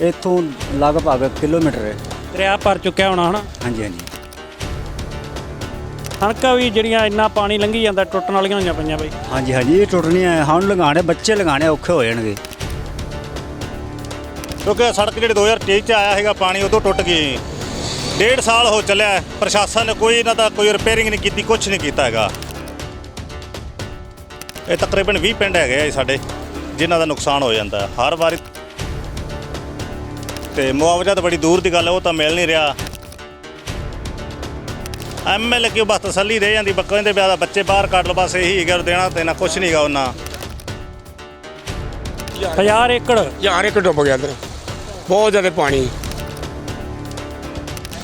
ਇੱਥੋਂ ਲਗਭਗ ਕਿਲੋਮੀਟਰ ਹੈ। ਦਰਿਆ ਭਰ ਚੁੱਕਿਆ ਹੋਣਾ ਹਨਾ? ਹਾਂਜੀ ਹਾਂਜੀ। ਸੜਕਾਂ ਵੀ ਜਿਹੜੀਆਂ ਇੰਨਾ ਪਾਣੀ ਲੰਘੀ ਜਾਂਦਾ ਟੁੱਟਣ ਵਾਲੀਆਂ ਹੋਈਆਂ ਪਈਆਂ ਬਈ। ਹਾਂਜੀ ਹਾਂਜੀ ਇਹ ਟੁੱਟਣੀਆਂ ਹੈ ਹੁਣ ਲਗਾਣੇ ਬੱਚੇ ਲਗਾਣੇ ਔਖੇ ਹੋ ਜਾਣਗੇ। ਕਿਉਂਕਿ ਸੜਕ ਜਿਹੜੀ 2023 ਚ ਆਇਆ ਹੈਗਾ ਪਾਣੀ ਉਦੋਂ ਟੁੱਟ ਗਈ। ਡੇਢ ਸਾਲ ਹੋ ਚੱਲਿਆ ਹੈ, ਪ੍ਰਸ਼ਾਸਨ ਨੇ ਕੋਈ ਇਹਨਾਂ ਦਾ ਕੋਈ ਰਿਪੇਅਰਿੰਗ ਨਹੀਂ ਕੀਤੀ ਕੁਝ ਨਹੀਂ ਕੀਤਾ ਹੈਗਾ। ਇਹ ਤਕਰੀਬਨ 20 ਪਿੰਡ ਹੈਗੇ ਆ ਜੀ ਸਾਡੇ ਜਿਨ੍ਹਾਂ ਦਾ ਨੁਕਸਾਨ ਹੋ ਜਾਂਦਾ। ਹੈ। ਹਰ ਵਾਰੀ ਤੇ ਮੁਆਵਜ਼ਾ ਤਾਂ ਬੜੀ ਦੂਰ ਦੀ ਗੱਲ ਹੈ ਉਹ ਤਾਂ ਮਿਲ ਨਹੀਂ ਰਿਹਾ। ਐਮਐਲਏ ਕਿਉਂ ਬਸ ਤਸੱਲੀ ਦੇ ਜਾਂਦੀ? ਬੱਕਾਂ ਦੇ ਵਿਆਹ ਦਾ ਬੱਚੇ ਬਾਹਰ ਕੱਢ ਲਓ ਬਸ ਇਹੀ ਹੈਗਾ ਦੇਣਾ ਦੇਣਾ ਕੁਝ ਨਹੀਂ ਹੈਗਾ ਉਹਨਾਂ। ਹਜ਼ਾਰ ਏਕੜ। ਯਾਰ ਇੱਕ ਡੁੱਬ ਗਿਆ ਅੰਦਰ ਬਹੁਤ ਜ਼ਿਆਦਾ ਪਾਣੀ।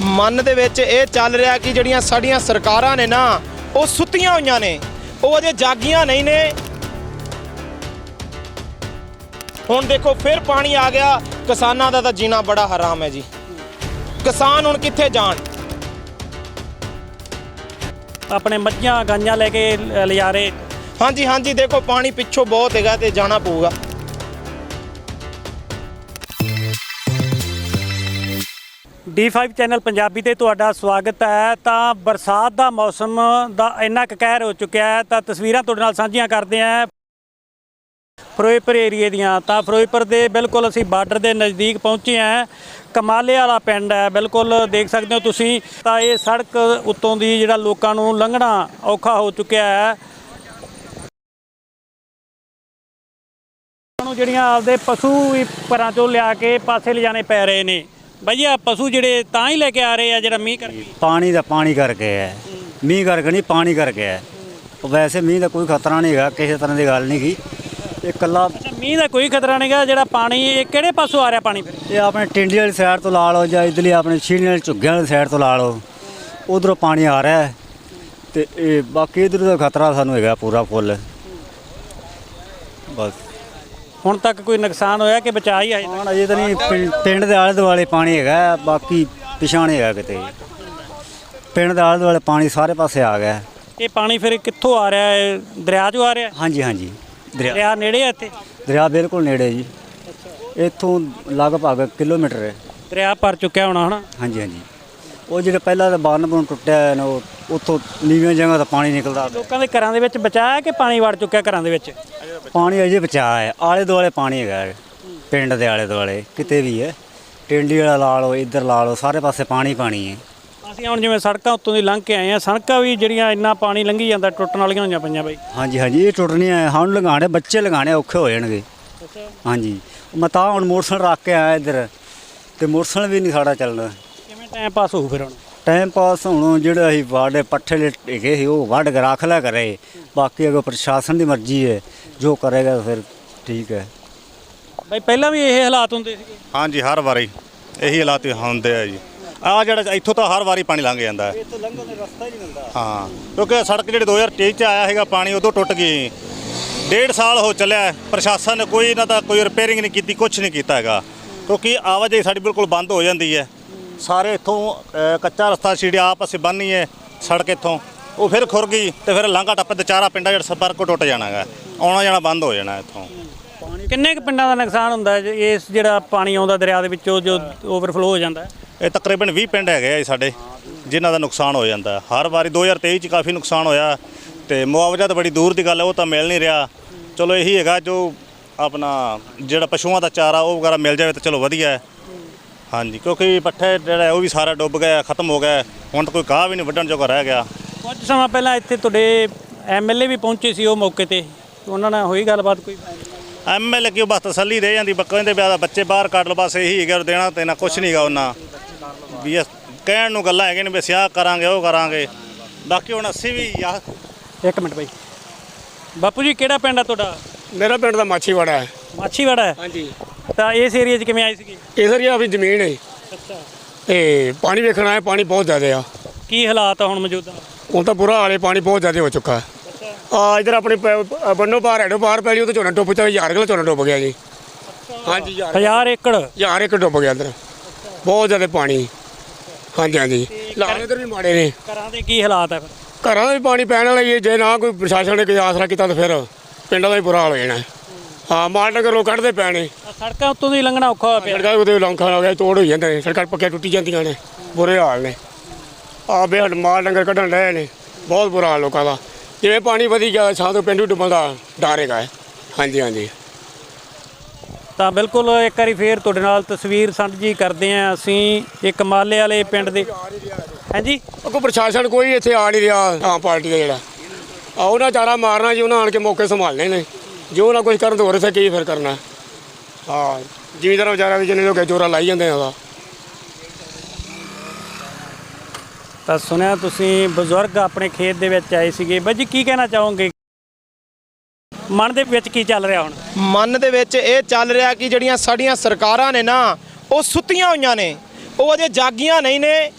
ਮਨ ਦੇ ਵਿੱਚ ਇਹ ਚੱਲ ਰਿਹਾ ਕਿ ਜਿਹੜੀਆਂ ਸਾਡੀਆਂ ਸਰਕਾਰਾਂ ਨੇ ਨਾ ਉਹ ਸੁੱਤੀਆਂ ਹੋਈਆਂ ਨੇ। ਉਹ ਅਜੇ ਜਾਗੀਆਂ ਨਹੀਂ ਨੇ। ਹੁਣ ਦੇਖੋ ਫਿਰ ਪਾਣੀ ਆ ਗਿਆ। ਕਿਸਾਨਾਂ ਦਾ ਤਾਂ ਜੀਣਾ ਬੜਾ ਹਰਾਮ ਹੈ ਜੀ। ਕਿਸਾਨ ਹੁਣ ਕਿੱਥੇ ਜਾਣ? ਆਪਣੇ ਮੱਝਾਂ ਗਾਈਆਂ ਲੈ ਕੇ ਲ- ਲਿਜਾਰੇ ਹਾਂਜੀ ਹਾਂਜੀ ਦੇਖੋ ਪਾਣੀ ਪਿੱਛੋਂ ਬਹੁਤ ਹੈਗਾ ਤੇ ਜਾਣਾ ਪਊਗਾ। D5 ਚੈਨਲ ਪੰਜਾਬੀ ਤੇ ਤੁਹਾਡਾ ਸਵਾਗਤ ਹੈ। ਤਾਂ ਬਰਸਾਤ ਦਾ ਮੌਸਮ ਦਾ ਇੰਨਾ ਕਹਿਰ ਹੋ ਚੁੱਕਿਆ ਹੈ ਤਾਂ ਤਸਵੀਰਾਂ ਤੁਹਾਡੇ ਨਾਲ ਸਾਂਝੀਆਂ ਕਰਦੇ ਹਾਂ। ਫਿਰੋਜ਼ਪੁਰ ਏਰੀਏ ਦੀਆਂ। ਤਾਂ ਫਿਰੋਜ਼ਪੁਰ ਦੇ ਬਿਲਕੁਲ ਅਸੀਂ ਬਾਰਡਰ ਦੇ ਨਜ਼ਦੀਕ ਪਹੁੰਚੇ ਹਾਂ। ਕਮਾਲੇ ਵਾਲਾ ਪਿੰਡ ਹੈ। ਬਿਲਕੁਲ ਦੇਖ ਸਕਦੇ ਹੋ ਤੁਸੀਂ, ਤਾਂ ਇਹ ਸੜਕ ਉੱਤੋਂ ਦੀ ਜਿਹੜਾ ਲੋਕਾਂ ਨੂੰ ਲੰਘਣਾ ਔਖਾ ਹੋ ਚੁੱਕਿਆ ਹੈ। ਨੂੰ ਜਿਹੜੀਆਂ ਆਪਦੇ ਪਸ਼ੂ ਵੀ ਘਰਾਂ ਚੋਂ ਲਿਆ ਕੇ ਪਾਸੇ ਲਿਜਾਣੇ ਪੈ ਰਹੇ ਨੇ। ਬਾਈ ਪਸ਼ੂ ਜਿਹੜੇ ਤਾਂ ਹੀ ਲੈ ਕੇ ਆ ਰਹੇ ਆ ਜਿਹੜਾ ਮੀਂਹ ਕਰਕੇ? ਪਾਣੀ ਦਾ ਪਾਣੀ ਕਰਕੇ ਹੈ। ਮੀਂਹ ਕਰਕੇ ਨਹੀਂ, ਪਾਣੀ ਕਰਕੇ ਹੈ। ਵੈਸੇ ਮੀਂਹ ਦਾ ਕੋਈ ਖਤਰਾ ਨਹੀਂ ਹੈਗਾ, ਕਿਸੇ ਤਰ੍ਹਾਂ ਦੀ ਗੱਲ ਨਹੀਂ ਗੀ। ਇਹ ਕੱਲਾ ਅੱਛਾ ਮੀਂਹ ਦਾ ਕੋਈ ਖਤਰਾ ਨਹੀਂਗਾ ਜਿਹੜਾ ਪਾਣੀ ਇਹ ਕਿਹੜੇ ਪਾਸੋਂ ਆ ਰਿਹਾ ਪਾਣੀ ਫਿਰ? ਇਹ ਆਪਣੇ ਟਿੰਡੀ ਵਾਲੀ ਸਾਈਡ ਤੋਂ ਲਾ ਲਓ ਜਾਂ ਇਧਰਲੀ ਆਪਣੇ ਛੀਣੀ ਵਾਲੀ ਝੁੱਗਿਆਂ ਵਾਲੀ ਸਾਈਡ ਤੋਂ ਲਾ ਲਓ। ਉਧਰੋਂ ਪਾਣੀ ਆ ਰਿਹਾ ਹੈ ਤੇ ਇਹ ਬਾਕੀ ਇਧਰ ਦਾ ਖਤਰਾ ਸਾਨੂੰ ਹੈਗਾ ਪੂਰਾ ਫੁੱਲ। ਬਸ। ਹੁਣ ਤੱਕ ਕੋਈ ਨੁਕਸਾਨ ਹੋਇਆ ਕਿ ਬਚਾ ਹੀ ਆਏ ਹੁਣ ਅਜੇ ਤਾਂ ਨਹੀਂ ਪਿੰ- ਪਿੰਡ ਦੇ ਆਲੇ ਦੁਆਲੇ ਪਾਣੀ ਹੈਗਾ ਬਾਕੀ ਪਿਛਾਣੇ ਹੈਗਾ ਕਿਤੇ। ਪਿੰਡ ਦੇ ਆਲੇ ਦੁਆਲੇ ਪਾਣੀ ਸਾਰੇ ਪਾਸੇ ਆ ਗਿਆ। ਇਹ ਪਾਣੀ ਫਿਰ ਕਿੱਥੋਂ ਆ ਰਿਹਾ ਹੈ? ਦਰਿਆ 'ਚੋਂ ਆ ਰਿਹਾ ਹਾਂਜੀ ਹਾਂਜੀ। ਦਰਿਆ ਦਰਿਆ ਨੇੜੇ ਆ ਇੱਥੇ? ਦਰਿਆ ਬਿਲਕੁਲ ਨੇੜੇ ਜੀ। ਇੱਥੋਂ ਲਗਭਗ ਕਿਲੋਮੀਟਰ ਹੈ। ਦਰਿਆ ਭਰ ਚੁੱਕਿਆ ਹੋਣਾ ਹਨਾ? ਹਾਂਜੀ ਹਾਂਜੀ। ਉਹ ਜਿਹੜਾ ਪਹਿਲਾਂ ਦਾ ਬੰਨ ਬੁੰਨ ਟੁੱਟਿਆ ਹੈ ਨਾ ਉਹ ਉੱਥੋਂ ਨੀਵੀਆਂ ਜਗ੍ਹਾ ਤੋਂ ਪਾਣੀ ਨਿਕਲਦਾ ਲੋਕਾਂ ਦੇ ਘਰਾਂ ਦੇ ਵਿੱਚ ਬਚਾਇਆ ਕਿ ਪਾਣੀ ਵੜ ਚੁੱਕਿਆ ਘਰਾਂ ਦੇ ਵਿੱਚ? ਪਾਣੀ ਅਜੇ ਬਚਾ ਹੈ। ਆਲੇ ਦੁਆਲੇ ਪਾਣੀ ਹੈਗਾ ਹੈ। ਪਿੰਡ ਦੇ ਆਲੇ ਦੁਆਲੇ ਕਿਤੇ ਵੀ ਹੈ। ਟਿੰਡੀ ਵਾਲਾ ਲਾ ਲਓ ਇੱਧਰ ਲਾ ਲਓ ਸਾਰੇ ਪਾਸੇ ਪਾਣੀ ਪਾਣੀ ਹੈ। ਅਸੀਂ ਹੁਣ ਜਿਵੇਂ ਸੜਕਾਂ ਉੱਤੋਂ ਦੀ ਲੰਘ ਕੇ ਆਏ ਆ ਸੜਕਾਂ ਵੀ ਜਿਹੜੀਆਂ ਇੰਨਾ ਪਾਣੀ ਲੰਘੀ ਜਾਂਦਾ ਟੁੱਟਣ ਵਾਲੀਆਂ ਹੋਈਆਂ ਪਈਆਂ ਬਾਈ। ਹਾਂਜੀ ਹਾਂਜੀ ਇਹ ਟੁੱਟਣੀਆਂ ਹੈ ਹੁਣ ਲਗਾਣੇ ਬੱਚੇ ਲਗਾਣੇ ਔਖੇ ਹੋ ਜਾਣਗੇ। ਹਾਂਜੀ ਮੈਂ ਤਾਂ ਹੁਣ ਮੋਟਰਸਾਈਕਲ ਰੱਖ ਕੇ ਆਇਆ ਇੱਧਰ ਤੇ ਮੋਟਰਸਾਈਕਲ ਵੀ ਨਹੀਂ ਸਾਡਾ ਚੱਲਣਾ ਕਿਵੇਂ ਟਾਈਮ ਪਾਸ ਹੋਊ ਫਿਰ ਹੁਣ? ਟਾਈਮ ਪਾਸ ਹੁਣ ਜਿਹੜਾ ਅਸੀਂ ਵਾੜੇ ਪੱਠੇ ਲੇ ਹੈਗੇ ਸੀ ਉਹ ਵੱਢ ਕੇ ਰੱਖ ਲਿਆ ਕਰੇ। ਬਾਕੀ ਅਗਰ ਪ੍ਰਸ਼ਾਸਨ ਦੀ ਮਰਜ਼ੀ ਹੈ ਜੋ ਕਰੇਗਾ ਫਿਰ ਠੀਕ ਹੈ। ਬਾਈ ਪਹਿਲਾਂ ਵੀ ਇਹ ਹਾਲਾਤ ਹੁੰਦੇ ਸੀਗੇ? ਹਾਂਜੀ ਹਰ ਵਾਰੀ ਇਹੀ ਹਾਲਾਤ ਹੁੰਦੇ ਆ ਜੀ। ਆ ਜਿਹੜਾ ਇੱਥੋਂ ਤਾਂ ਹਰ ਵਾਰੀ ਪਾਣੀ ਲੰਘ ਜਾਂਦਾ ਹੈ। ਇੱਥੋਂ ਲੰਘਣ ਦਾ ਰਸਤਾ ਹੀ ਨਹੀਂ ਮਿਲਦਾ। ਹਾਂ ਕਿਉਂਕਿ ਇਹ ਸੜਕ ਜਿਹੜੀ 2023 ਚ ਆਇਆ ਹੈਗਾ ਪਾਣੀ ਉਦੋਂ ਟੁੱਟ ਗਈ। ਡੇਢ ਸਾਲ ਹੋ ਚੱਲਿਆ ਹੈ, ਪ੍ਰਸ਼ਾਸਨ ਨੇ ਕੋਈ ਇਹਨਾਂ ਦਾ ਕੋਈ ਰਿਪੇਅਰਿੰਗ ਨਹੀਂ ਕੀਤੀ ਕੁਝ ਨਹੀਂ ਕੀਤਾ ਹੈਗਾ। ਕਿਉਂਕਿ ਆਵਾਜਾਈ ਸਾਡੀ ਬਿਲਕੁਲ ਬੰਦ ਹੋ ਜਾਂਦੀ ਹੈ। ਸਾਰੇ ਇੱਥੋਂ ਕੱਚਾ ਰਸਤਾ ਛੀੜਿਆ ਆਪ ਅਸੀਂ ਬੰਨੀ ਹੈ ਸੜਕ ਇੱਥੋਂ। ਉਹ ਫਿਰ ਖੁਰ ਗਈ ਤੇ ਫਿਰ ਲਾਂਘਾ ਟੱਪੇ ਤੇ ਚਾਰਾ ਪਿੰਡਾਂ ਜਿਹੜਾ ਸੰਪਰਕ ਟੁੱਟ ਜਾਣਾ ਹੈਗਾ। ਆਉਣਾ ਜਾਣਾ ਬੰਦ ਹੋ ਜਾਣਾ ਇੱਥੋਂ। ਕਿੰਨੇ ਕੁ ਪਿੰਡਾਂ ਦਾ ਨੁਕਸਾਨ ਹੁੰਦਾ ਇਸ ਜਿਹੜਾ ਪਾਣੀ ਆਉਂਦਾ ਦਰਿਆ ਦੇ ਵਿੱਚੋਂ ਜੋ ਓਵਰਫਲੋ ਹੋ ਜਾਂਦਾ ਹੈ? ਇਹ ਤਕਰੀਬਨ 20 ਪਿੰਡ ਹੈਗੇ ਆ ਜੀ ਸਾਡੇ ਜਿਨ੍ਹਾਂ ਦਾ ਨੁਕਸਾਨ ਹੋ ਜਾਂਦਾ। ਹਰ ਵਾਰੀ 2023 ਚ ਕਾਫੀ ਨੁਕਸਾਨ ਹੋਇਆ ਤੇ ਮੁਆਵਜ਼ਾ ਤਾਂ ਬੜੀ ਦੂਰ ਦੀ ਗੱਲ ਹੈ ਉਹ ਤਾਂ ਮਿਲ ਨਹੀਂ ਰਿਹਾ। ਚਲੋ ਇਹੀ ਹੈਗਾ ਜੋ ਆਪਣਾ ਜਿਹੜਾ ਪਸ਼ੂਆਂ ਦਾ ਚਾਰਾ ਉਹ ਵਗੈਰਾ ਮਿਲ ਜਾਵੇ ਤਾਂ ਚਲੋ ਵਧੀਆ ਹੈ। ਹਾਂਜੀ ਕਿਉਂਕਿ ਪੱਠੇ ਜਿਹੜਾ ਉਹ ਵੀ ਸਾਰਾ ਡੁੱਬ ਗਿਆ ਖਤਮ ਹੋ ਗਿਆ। ਹੁਣ ਤਾਂ ਕੋਈ ਘਾਹ ਵੀ ਨਹੀਂ ਵੱਢਣ ਜੋਗਾ ਰਹਿ ਗਿਆ। ਕੁਝ ਸਮਾਂ ਪਹਿਲਾਂ ਇੱਥੇ ਤੁਹਾਡੇ ਐਮਐਲਏ ਵੀ ਪਹੁੰਚੇ ਸੀ ਉਹ ਮੌਕੇ ਤੇ। ਉਹਨਾਂ ਨਾਲ ਹੋਈ ਗੱਲਬਾਤ ਕੋਈ? ਐਮਐਲਏ ਕਿਉਂ ਬਸ ਤਸੱਲੀ ਦੇ ਜਾਂਦੀ ਬੱਕਾਂ ਦੇ ਵਿਆਹ ਦਾ ਬੱਚੇ ਬਾਹਰ ਕੱਢ ਲਓ ਬਸ ਇਹੀ ਹੈਗਾ ਦੇਣਾ ਤੇ ਨਾ ਕੁਝ ਨਹੀਂਗਾ ਉਹਨਾਂ। ਵੀ ਇਹ ਕਹਿਣ ਨੂੰ ਗੱਲਾਂ ਹੈਗੀਆਂ ਨੇ ਵੀ ਅਸੀਂ ਆਹ ਕਰਾਂਗੇ ਉਹ ਕਰਾਂਗੇ। ਬਾਕੀ ਹੁਣ ਅਸੀਂ ਵੀ ਯਾ ਇੱਕ ਮਿੰਟ ਬਾਈ। ਬਾਪੂ ਜੀ ਕਿਹੜਾ ਪਿੰਡ ਆ ਤੁਹਾਡਾ? ਮੇਰਾ ਪਿੰਡ ਦਾ ਮਾਛੀਵਾੜਾ ਹੈ। ਮਾਛੀਵਾੜਾ ਹੈ? ਹਾਂਜੀ। ਤਾਂ ਇਸ ਏਰੀਆ 'ਚ ਕਿਵੇਂ ਆਏ ਸੀਗੇ? ਇਹ ਸਰ ਆਪਣੀ ਜ਼ਮੀਨ ਹੈ। ਅੱਛਾ। ਤੇ ਪਾਣੀ ਵੇਖਣ ਆਏ ਪਾਣੀ ਬਹੁਤ ਜ਼ਿਆਦਾ ਆ। ਕੀ ਹਾਲਾਤ ਆ ਹੁਣ ਮੌਜੂਦਾ? ਹੁਣ ਤਾਂ ਬੁਰਾ ਹਾਲੇ ਪਾਣੀ ਬਹੁਤ ਜ਼ਿਆਦਾ ਹੋ ਚੁੱਕਾ ਹੈ। ਆ ਇਧਰ ਆਪਣੇ ਬੰਨੋ ਪਾਰ ਹੈਡੋ ਪਾਰ ਪੈਲੀ ਉਹ ਤੇ ਝੋਨਾ ਡੁੱਬ ਚਾ ਯਾਰ ਕਿਲੋ ਝੋਨਾ ਡੁੱਬ ਗਿਆ ਜੀ। ਹਾਂਜੀ ਯਾਰ ਹਜ਼ਾਰ ਏਕੜ। ਯਾਰ ਇੱਕ ਡੁੱਬ ਗਿਆ ਅੰਦਰ ਬਹੁਤ ਜ਼ਿਆਦਾ ਪਾਣੀ। ਹਾਂਜੀ ਹਾਂਜੀ। ਲਾਣੇ ਇਧਰ ਵੀ ਮਾੜੇ ਨੇ। ਘਰਾਂ ਦੇ ਕੀ ਹਾਲਾਤ ਆ ਫਿਰ? ਘਰਾਂ ਦਾ ਪਾਣੀ ਪੈਣ ਵਾਲਾ ਹੀ ਹੈ ਜੇ ਨਾ ਕੋਈ ਪ੍ਰਸ਼ਾਸਨ ਨੇ ਕੋਈ ਆਸਰਾ ਕੀਤਾ ਤਾਂ ਫਿਰ ਪਿੰਡਾਂ ਦਾ ਵੀ ਬੁਰਾ ਹਾਲ ਹੋ ਜਾਣਾ। ਹੈ। ਹਾਂ ਮਾਲ ਨਗਰ ਲੋਕ ਕੱਢਦੇ ਆਹ ਸੜਕਾਂ ਉੱਤੋਂ ਦੀ ਲੰਘਣਾ ਔਖਾ ਹੋਇਆ ਪਿਆ। ਸੜਕਾਂ ਉਹਦੇ ਲੌਂਖਾਂ ਹੋ ਗਿਆ ਤੋੜ ਹੋ ਜਾਂਦੇ ਨੇ। ਸੜਕਾਂ ਪੱਕੇ ਟੁੱਟੀ ਜਾਂਦੀਆਂ ਨੇ ਬੁਰੇ ਹਾਲ ਨੇ। ਆ ਬੇਹੜ ਮਾਲ ਨਗਰ ਕੱਢਣ ਰਹੇ ਨੇ ਬਹੁਤ ਬੁਰਾ ਹਾਲ ਲੋਕਾਂ ਦਾ। ਜਿਵੇਂ ਪਾਣੀ ਵਧੀ ਗਿਆ ਸਾਂ ਤੋਂ ਪਿੰਡੂ ਡੁੱਬਣ ਦਾ ਡਰ ਹੈਗਾ ਹੈ। ਹਾਂਜੀ ਹਾਂਜੀ। ਤਾਂ ਬਿਲਕੁਲ ਇੱਕ ਵਾਰੀ ਫੇਰ ਤੁਹਾਡੇ ਨਾਲ ਤਸਵੀਰ ਸਾਂਝੀ ਕਰਦੇ ਆਂ ਅਸੀਂ ਇੱਕ ਮਾਲੇ ਵਾਲੇ ਪਿੰਡ ਦੇ। ਹਾਂਜੀ? ਕੋਈ ਪ੍ਰਸ਼ਾਸਨ ਕੋਈ ਇੱਥੇ ਆ ਨਹੀਂ ਰਿਹਾ ਆਮ ਪਾਰਟੀ ਦਾ ਜਿਹੜਾ। ਆ ਉਹਨਾਂ ਚਾਰਾ ਮਾਰਨਾ ਜੀ ਉਹਨਾਂ ਆਣ ਕੇ ਮੌਕੇ ਸੰਭਾਲਣੇ ਨੇ। ਜੋ ਨਾ ਕੁਝ ਕਰਨ ਤੋਂ ਹੋਰ ਕੀ ਫਿਰ ਕਰਨਾ। ਹਾਂ ਜ਼ਿਮੀਦਾਰ ਵਿਚਾਰਾ ਵੀ ਜਿਹਨੇ ਲੋਕੇ ਚੋਰਾ ਲਾਈ ਜਾਂਦੇ ਆ ਤਾਂ ਸੁਣਿਆ ਤੁਸੀਂ ਬਜ਼ੁਰਗ ਆਪਣੇ ਖੇਤ ਦੇ ਵਿੱਚ ਆਏ ਸੀਗੇ। ਬਾਈ ਜੀ ਕੀ ਕਹਿਣਾ ਚਾਹੋਗੇ? ਮਨ ਦੇ ਵਿੱਚ ਕੀ ਚੱਲ ਰਿਹਾ ਹੁਣ? ਮਨ ਦੇ ਵਿੱਚ ਇਹ ਚੱਲ ਰਿਹਾ ਕਿ ਜਿਹੜੀਆਂ ਸਾਡੀਆਂ ਸਰਕਾਰਾਂ ਨੇ ਨਾ, ਉਹ ਸੁੱਤੀਆਂ ਹੋਈਆਂ ਨੇ। ਉਹ ਅਜੇ ਜਾਗੀਆਂ ਨਹੀਂ ਨੇ।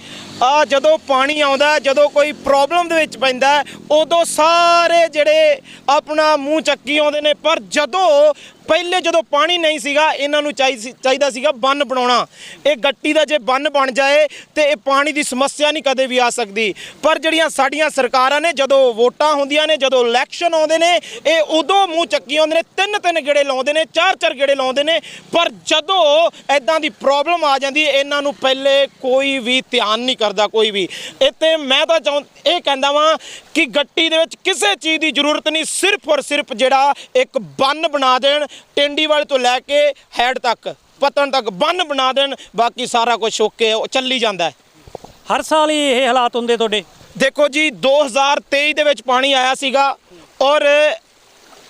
ਆ ਜਦੋਂ ਪਾਣੀ ਆਉਂਦਾ, ਜਦੋਂ ਕੋਈ ਪ੍ਰੋਬਲਮ ਦੇ ਵਿੱਚ ਪੈਂਦਾ, ਉਦੋਂ ਸਾਰੇ ਜਿਹੜੇ ਆਪਣਾ ਮੂੰਹ ਚੱਕੀ ਆਉਂਦੇ ਨੇ। ਪਰ ਜਦੋਂ, ਪਹਿਲੇ ਜਦੋਂ ਪਾਣੀ ਨਹੀਂ ਸੀਗਾ, ਇਹਨਾਂ ਨੂੰ ਚਾਹੀ ਸੀ- ਚਾਹੀਦਾ ਸੀਗਾ ਬੰਨ ਬਣਾਉਣਾ। ਇਹ ਗੱਟੀ ਦਾ ਜੇ ਬੰਨ ਬਣ ਜਾਏ, ਤੇ ਇਹ ਪਾਣੀ ਦੀ ਸਮੱਸਿਆ ਨਹੀਂ ਕਦੇ ਵੀ ਆ ਸਕਦੀ। ਪਰ ਜਿਹੜੀਆਂ ਸਾਡੀਆਂ ਸਰਕਾਰਾਂ ਨੇ, ਜਦੋਂ ਵੋਟਾਂ ਹੁੰਦੀਆਂ ਨੇ, ਜਦੋਂ ਇਲੈਕਸ਼ਨ ਆਉਂਦੇ ਨੇ, ਇਹ ਉਦੋਂ ਮੂੰਹ ਚੱਕੀ ਆਉਂਦੇ ਨੇ। ਤਿੰਨ ਤਿੰਨ ਗੇੜੇ ਲਾਉਂਦੇ ਨੇ ਚਾਰ ਚਾਰ ਗੇੜੇ ਲਾਉਂਦੇ ਨੇ। ਪਰ ਜਦੋਂ ਐਦਾਂ ਦੀ ਪ੍ਰੋਬਲਮ ਆ ਜਾਂਦੀ, ਇਹਨਾਂ ਨੂੰ ਪਹਿਲੇ ਕੋਈ ਵੀ ਧਿਆਨ ਨਹੀਂ ਕਰਦਾ ਕੋਈ ਵੀ। ਇੱਥੇ ਮੈਂ ਤਾਂ ਚਾਹੁੰ ਇਹ ਕਹਿੰਦਾ ਵਾਂ ਕਿ ਗੱਟੀ ਦੇ ਵਿੱਚ ਕਿਸੇ ਚੀਜ਼ ਦੀ ਜ਼ਰੂਰਤ ਨਹੀਂ ਸਿਰਫ ਔਰ ਸਿਰਫ ਜਿਹੜਾ ਇੱਕ ਬੰਨ ਬਣਾ ਦੇਣ ਟਿੰਡੀਵਾਲ ਤੋਂ ਲੈ ਕੇ ਹੈਡ ਤੱਕ ਪਤਨ ਤੱਕ ਬੰਨ ਬਣਾ ਦੇਣ ਬਾਕੀ ਸਾਰਾ ਕੁਝ ਓਕੇ ਚੱਲੀ ਜਾਂਦਾ ਹਰ ਸਾਲ ਹੀ ਇਹ ਹਾਲਾਤ ਹੁੰਦੇ ਤੁਹਾਡੇ? ਦੇਖੋ ਜੀ 2023 ਦੇ ਵਿੱਚ ਪਾਣੀ ਆਇਆ ਸੀਗਾ ਔਰ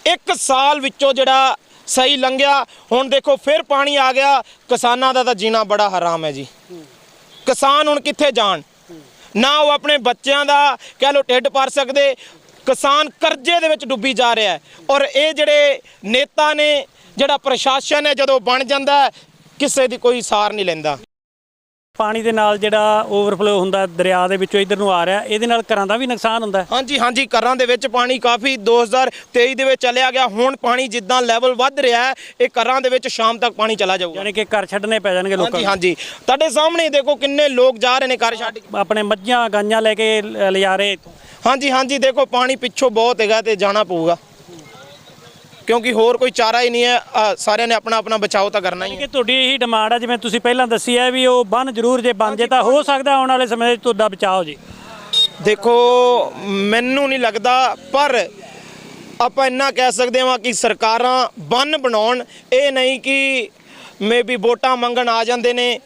ਇੱਕ ਸਾਲ ਵਿੱਚੋਂ ਜਿਹੜਾ ਸਹੀ ਲੰਘਿਆ ਹੁਣ ਦੇਖੋ ਫਿਰ ਪਾਣੀ ਆ ਗਿਆ ਕਿਸਾਨਾਂ ਦਾ ਤਾਂ ਜੀਣਾ ਬੜਾ ਹਰਾਮ ਹੈ ਜੀ। ਕਿਸਾਨ ਹੁਣ ਕਿੱਥੇ ਜਾਣ? ਨਾ ਉਹ ਆਪਣੇ ਬੱਚਿਆਂ ਦਾ ਕਹਿ ਲੋ ਢਿੱਡ ਭਰ ਸਕਦੇ, ਕਿਸਾਨ ਕਰਜ਼ੇ ਦੇ ਵਿੱਚ ਡੁੱਬੀ ਜਾ ਰਿਹਾ ਹੈ। ਔਰ ਇਹ ਜਿਹੜੇ ਨੇਤਾ ਨੇ, ਜਿਹੜਾ ਪ੍ਰਸ਼ਾਸਨ ਹੈ, ਜਦੋਂ ਬਣ ਜਾਂਦਾ ਕਿਸੇ ਦੀ ਕੋਈ ਸਾਰ ਨਹੀਂ ਲੈਂਦਾ। ਪਾਣੀ ਦੇ ਨਾਲ ਜਿਹੜਾ ਓਵਰਫਲੋ ਹੁੰਦਾ ਦਰਿਆ ਦੇ ਵਿੱਚੋਂ ਇਧਰ ਨੂੰ ਆ ਰਿਹਾ ਇਹਦੇ ਨਾਲ ਘਰਾਂ ਦਾ ਵੀ ਨੁਕਸਾਨ ਹੁੰਦਾ। ਹਾਂਜੀ ਹਾਂਜੀ ਘਰਾਂ ਦੇ ਵਿੱਚ ਪਾਣੀ ਕਾਫੀ 2023 ਦੇ ਵਿੱਚ ਚਲਿਆ ਗਿਆ। ਹੁਣ ਪਾਣੀ ਜਿੱਦਾਂ ਲੈਵਲ ਵੱਧ ਰਿਹਾ ਹੈ ਇਹ ਘਰਾਂ ਦੇ ਵਿੱਚ ਸ਼ਾਮ ਤੱਕ ਪਾਣੀ ਚਲਾ ਜਾਊਗਾ। ਯਾਨੀ ਕਿ ਘਰ ਛੱਡਣੇ ਪੈ ਜਾਣਗੇ ਲੋਕਾਂ ਹਾਂਜੀ ਨੂੰ। ਹਾਂਜੀ। ਤੁਹਾਡੇ ਸਾਹਮਣੇ ਦੇਖੋ ਕਿੰਨੇ ਲੋਕ ਜਾ ਰਹੇ ਨੇ ਘਰ ਛੱਡ ਕੇ। ਆਪਣੇ ਮੱਝਾਂ ਗਾਂਆਂ ਲੈ ਕੇ ਲਿਜਾ ਰਹੇ। ਹਾਂਜੀ ਹਾਂਜੀ ਦੇਖੋ ਪਾਣੀ ਪਿੱਛੋਂ ਬਹੁਤ ਹੈਗਾ ਤੇ ਜਾਣਾ ਪਊਗਾ। ਕਿਉਂਕਿ ਹੋਰ ਕੋਈ ਚਾਰਾ ਹੀ ਨਹੀਂ ਹੈ। ਅ, ਸਾਰਿਆਂ ਨੇ ਆਪਣਾ ਆਪਣਾ ਬਚਾਓ ਤਾਂ ਕਰਨਾ ਹੀ ਹੈ। ਕਿ ਤੁਹਾਡੀ ਇਹੀ ਡਿਮਾਂਡ ਹੈ ਜਿਵੇਂ ਤੁਸੀਂ ਪਹਿਲਾਂ ਦੱਸੀ ਹੈ ਵੀ ਉਹ ਬੰਨ ਜ਼ਰੂਰ ਜੇ ਬਣ ਜੇ ਤਾਂ ਹੋ ਸਕਦਾ ਆਉਣ ਵਾਲੇ ਸਮੇਂ 'ਚ ਤੁਹਾਡਾ ਬਚਾਅ ਹੋ ਜੇ। ਦੇਖੋ ਮੈਨੂੰ ਨਹੀਂ ਲੱਗਦਾ ਪਰ ਆਪਾਂ ਇੰਨਾ ਕਹਿ ਸਕਦੇ ਹਾਂ ਕਿ ਸਰਕਾਰਾਂ ਬੰਨ ਬਣਾਉਣ ਇਹ ਨਹੀਂ ਕਿ ਮੇਬੀ ਵੋਟਾਂ ਮੰਗਣ ਆ ਜਾਂਦੇ ਨੇ।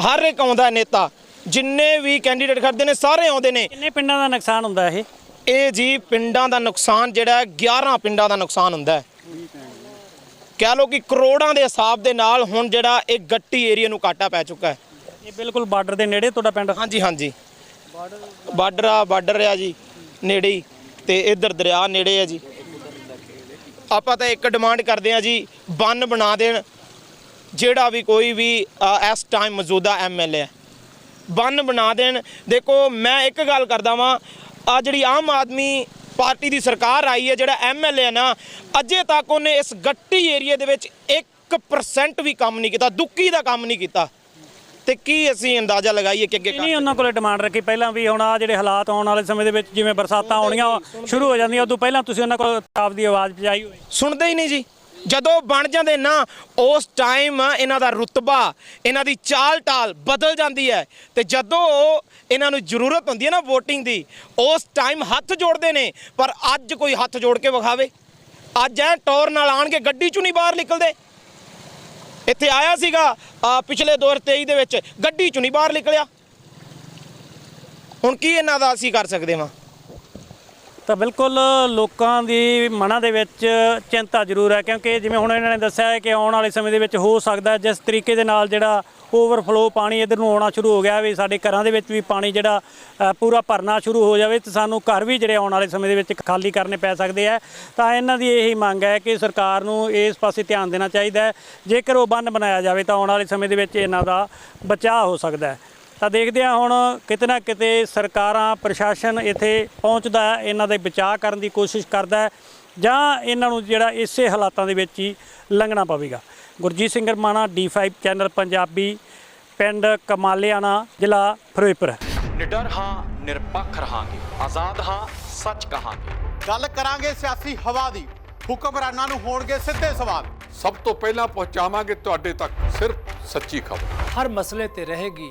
ਹਰ ਇੱਕ ਆਉਂਦਾ ਨੇਤਾ ਜਿੰਨੇ ਵੀ ਕੈਂਡੀਡੇਟ ਖੜਦੇ ਨੇ ਸਾਰੇ ਆਉਂਦੇ ਨੇ। ਕਿੰਨੇ ਪਿੰਡਾਂ ਦਾ ਨੁਕਸਾਨ ਹੁੰਦਾ ਇਹ? ਇਹ ਜੀ ਪਿੰਡਾਂ ਦਾ ਨੁਕਸਾਨ ਜਿਹੜਾ ਹੈ 11 ਪਿੰਡਾਂ ਦਾ ਨੁਕਸਾਨ ਹੁੰਦਾ ਹੈ। ਕਹਿ ਲਓ ਕਿ ਕਰੋੜਾਂ ਦੇ ਹਿਸਾਬ ਦੇ ਨਾਲ ਹੁਣ ਜਿਹੜਾ ਇਹ ਗੱਟੀ ਏਰੀਆ ਨੂੰ ਕਾਟਾ ਪੈ ਚੁੱਕਾ ਹੈ। ਇਹ ਬਿਲਕੁਲ ਬਾਰਡਰ ਦੇ ਨੇੜੇ ਤੁਹਾਡਾ ਪਿੰਡ? ਹਾਂਜੀ ਹਾਂਜੀ। ਬਾਰਡਰ ਆ ਬਾਰਡਰ ਆ ਜੀ ਨੇੜੇ ਹੀ। ਤੇ ਇਧਰ ਦਰਿਆ ਨੇੜੇ ਆ ਜੀ। ਆਪਾਂ ਤਾਂ ਇੱਕ ਡਿਮਾਂਡ ਕਰਦੇ ਆ ਜੀ ਬੰਨ ਬਣਾ ਦੇਣ। ਜਿਹੜਾ ਵੀ ਕੋਈ ਵੀ ਅ, ਇਸ ਟਾਈਮ ਮੌਜੂਦਾ ਐਮਐਲਏ ਹੈ। ਬੰਨ ਬਣਾ ਦੇਣ। ਦੇਖੋ ਮੈਂ ਇੱਕ ਗੱਲ ਕਰਦਾ ਵਾਂ ਆ ਜਿਹੜੀ ਆਮ ਆਦਮੀ ਪਾਰਟੀ ਦੀ ਸਰਕਾਰ ਆਈ ਹੈ ਜਿਹੜਾ ਐਮਐਲਏ ਹੈ ਨਾ ਅਜੇ ਤੱਕ ਉਹਨੇ ਇਸ ਗੱਟੀ ਏਰੀਆ ਦੇ ਵਿੱਚ 1% ਵੀ ਕੰਮ ਨਹੀਂ ਕੀਤਾ ਦੁੱਕੀ ਦਾ ਕੰਮ ਨਹੀਂ ਕੀਤਾ। ਤੇ ਕੀ ਅਸੀਂ ਅੰਦਾਜ਼ਾ ਲਗਾਈਏ ਕਿ ਅੱਗੇ ਨਹੀਂ ਉਹਨਾਂ ਕੋਲੇ ਡਿਮਾਂਡ ਰੱਖੀ? ਪਹਿਲਾਂ ਵੀ ਹੁਣ ਆ ਜਿਹੜੇ ਹਾਲਾਤ ਆਉਣ ਵਾਲੇ ਸਮੇਂ ਦੇ ਵਿੱਚ ਜਿਵੇਂ ਬਰਸਾਤਾਂ ਆਉਣੀਆਂ ਸ਼ੁਰੂ ਹੋ ਜਾਂਦੀਆਂ ਉਦੋਂ ਪਹਿਲਾਂ ਤੁਸੀਂ ਉਹਨਾਂ ਕੋਲ ਆਪਦੀ ਆਵਾਜ਼ ਪਹੁੰਚਾਈ ਹੋਵੇ ਸੁਣਦੇ ਹੀ ਨਹੀਂ ਜੀ। ਜਦੋਂ ਬਣ ਜਾਂਦੇ ਨਾ ਉਸ ਟਾਈਮ ਇਹਨਾਂ ਦਾ ਰੁਤਬਾ ਇਹਨਾਂ ਦੀ ਚਾਲ ਟਾਲ ਬਦਲ ਜਾਂਦੀ ਹੈ। ਤੇ ਜਦੋਂ ਇਹਨਾਂ ਨੂੰ ਜ਼ਰੂਰਤ ਹੁੰਦੀ ਹੈ ਨਾ VOTING ਦੀ ਉਸ ਟਾਈਮ ਹੱਥ ਜੋੜਦੇ ਨੇ ਪਰ ਅੱਜ ਕੋਈ ਹੱਥ ਜੋੜ ਕੇ ਵਿਖਾਵੇ। ਅੱਜ ਐ ਟੌਰ ਨਾਲ ਆਣ ਕੇ ਗੱਡੀ ਚੋਂ ਨਹੀਂ ਬਾਹਰ ਨਿਕਲਦੇ। ਇੱਥੇ ਆਇਆ ਸੀਗਾ ਆ, ਪਿਛਲੇ 2023 ਦੇ ਵਿੱਚ ਗੱਡੀ ਚੋਂ ਨਹੀਂ ਬਾਹਰ ਨਿਕਲਿਆ। ਹੁਣ ਕੀ ਇਹਨਾਂ ਦਾ ਅਸੀਂ ਕਰ ਸਕਦੇ ਹਾਂ ਤਾਂ ਬਿਲਕੁਲ ਲੋਕਾਂ ਦੀ ਮਨਾਂ ਦੇ ਵਿੱਚ ਚਿੰਤਾ ਜ਼ਰੂਰ ਹੈ, ਕਿਉਂਕਿ ਜਿਵੇਂ ਹੁਣ ਇਹਨਾਂ ਨੇ ਦੱਸਿਆ ਹੈ ਕਿ ਆਉਣ ਵਾਲੇ ਸਮੇਂ ਦੇ ਵਿੱਚ ਹੋ ਸਕਦਾ ਜਿਸ ਤਰੀਕੇ ਦੇ ਨਾਲ ਜਿਹੜਾ ਓਵਰਫਲੋ ਪਾਣੀ ਇਧਰ ਨੂੰ ਆਉਣਾ ਸ਼ੁਰੂ ਹੋ ਗਿਆ ਵੀ ਸਾਡੇ ਘਰਾਂ ਦੇ ਵਿੱਚ ਵੀ ਪਾਣੀ ਜਿਹੜਾ ਪੂਰਾ ਭਰਨਾ ਸ਼ੁਰੂ ਹੋ ਜਾਵੇ ਤੇ ਸਾਨੂੰ ਘਰ ਵੀ ਜਿਹੜੇ ਆਉਣ ਵਾਲੇ ਸਮੇਂ ਦੇ ਵਿੱਚ ਖਾਲੀ ਕਰਨੇ ਪੈ ਸਕਦੇ ਆ ਤਾਂ ਇਹਨਾਂ ਦੀ ਇਹੀ ਮੰਗ ਹੈ ਕਿ ਸਰਕਾਰ ਨੂੰ ਇਸ ਪਾਸੇ ਧਿਆਨ ਦੇਣਾ ਚਾਹੀਦਾ ਹੈ। ਜੇਕਰ ਉਹ ਬੰਨ ਬਣਾਇਆ ਜਾਵੇ ਤਾਂ ਆਉਣ ਵਾਲੇ ਸਮੇਂ ਦੇ ਵਿੱਚ ਇਹਨਾਂ ਦਾ ਬਚਾਅ ਹੋ ਸਕਦਾ ਹੈ। ਤਾਂ ਦੇਖਦੇ ਹਾਂ ਹੁਣ ਕਿਤੇ ਨਾ ਕਿਤੇ ਸਰਕਾਰਾਂ ਪ੍ਰਸ਼ਾਸਨ ਇੱਥੇ ਪਹੁੰਚਦਾ ਇਹਨਾਂ ਦੇ ਬਚਾਅ ਕਰਨ ਦੀ ਕੋਸ਼ਿਸ਼ ਕਰਦਾ ਜਾਂ ਇਹਨਾਂ ਨੂੰ ਜਿਹੜਾ ਇਸੇ ਹਾਲਾਤਾਂ ਦੇ ਵਿੱਚ ਹੀ ਲੰਘਣਾ ਪਵੇਗਾ। ਗੁਰਜੀਤ ਸਿੰਘ ਰਮਾਣਾ D5 ਚੈਨਲ ਪੰਜਾਬੀ ਪਿੰਡ ਕਮਾਲਿਆਣਾ ਜ਼ਿਲ੍ਹਾ ਫਿਰੋਜ਼ਪੁਰ। ਨਿਡਰ ਹਾਂ ਨਿਰਪੱਖ ਰਹਾਂਗੇ। ਆਜ਼ਾਦ ਹਾਂ ਸੱਚ ਕਹਾਂਗੇ। ਗੱਲ ਕਰਾਂਗੇ ਸਿਆਸੀ ਹਵਾ ਦੀ। ਹੁਕਮਰਾਨਾਂ ਨੂੰ ਹੋਣਗੇ ਸਿੱਧੇ ਸਵਾਲ। ਸਭ ਤੋਂ ਪਹਿਲਾਂ ਪਹੁੰਚਾਵਾਂਗੇ ਤੁਹਾਡੇ ਤੱਕ ਸਿਰਫ ਸੱਚੀ ਖਬਰ। ਹਰ ਮਸਲੇ ਤੇ ਰਹੇਗੀ